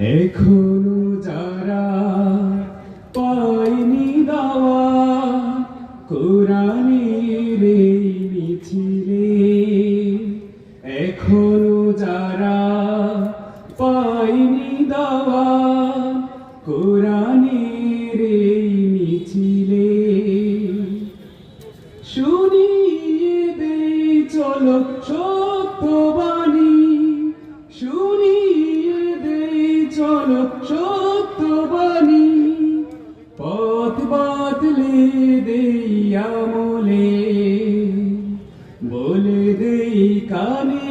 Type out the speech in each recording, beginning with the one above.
এখনও যারা পায়নি দাওয়া, কোরআনের মিছিলে, এখনও যারা পায়নি দাওয়া, কোরআনের মিছিলে। শুনিয়ে দে চলো চলো সত্যবাণী পথ বাতলে দেই আমলে। বলে দেই কানে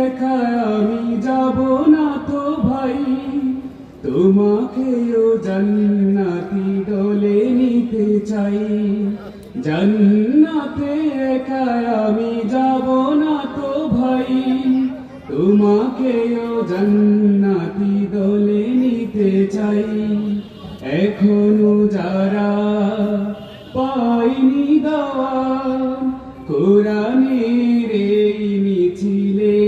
একা আমি যাব না তো ভাই। তোমাকেও জান্নাতি দলে নিতে চাই। জান্নাতে একা আমি যাব না তোমাকেও জান্নাতি দলে নিতে চাই। এখনও যারা পাইনি দাওয়া কোরআনের এই মিছিলে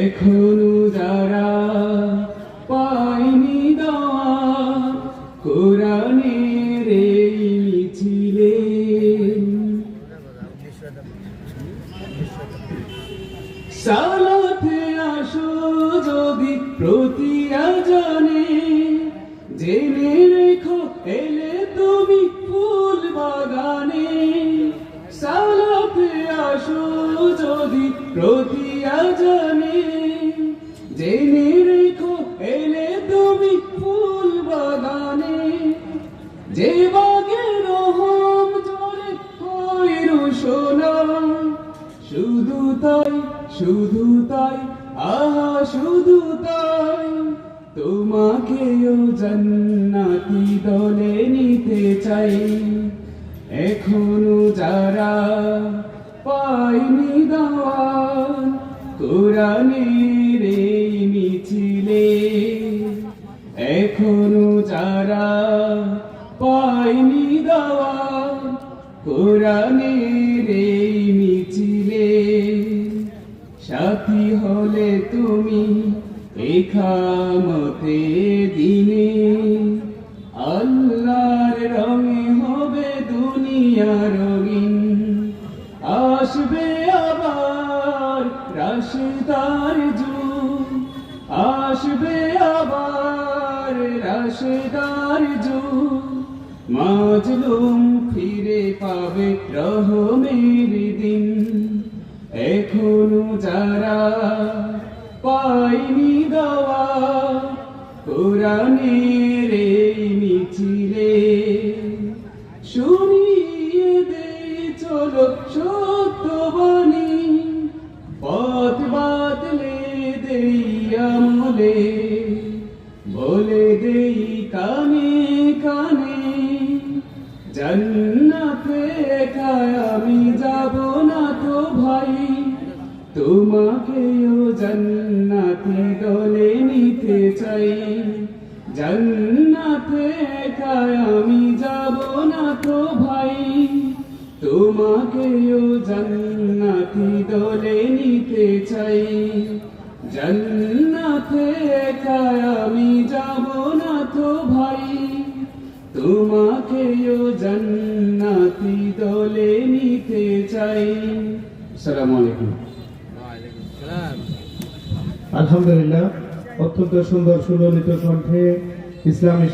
এখনও প্রতি আজানে জেনে রেখো, এলে তুমি ফুল বাগানে। যে বাগে রহম জলে হইর সোনা, শুধু তাই শুধু তাই, আহা, শুধু তাই, তোমাকেও জান্নাতি দলে নিতে চাই। এখনও যারা পাইনি কোরআনের এই মিছিলে এখনও যারা পাইনি দাওয়া, কোরআনের এই মিছিলে সাথী হলে তুমি এখামতে দিনে। আল্লাহর রঙে হবে দুনিয়া রঙিন, আসবে রাশেদার যুগ আসবে আবার রাশেদার যুগ মাজলুম ফিরে পাবে রহমের দিন। এখনও যারা পাইনি দাওয়া, কোরআনের এই মিছিলে শুনিয়ে দে, চলো সত্যবাণী বলে দেই কানে কানে, জান্নাতে একা আমি যাব না তো ভাই। তোমাকেও জান্নাতি দলে নিতে চাই, জান্নাতে একা আমি যাব না তো ভাই। তোমাকেও জান্নাতি দলে নিতে চাই। জান্নাতে আমি যাব না তো ভাই। তোমাকেও জান্নাতি দলে নিতে চাই। আসসালামু আলাইকুম। আলহামদুলিল্লাহ অত্যন্ত সুন্দর সুললিত কণ্ঠে ইসলামী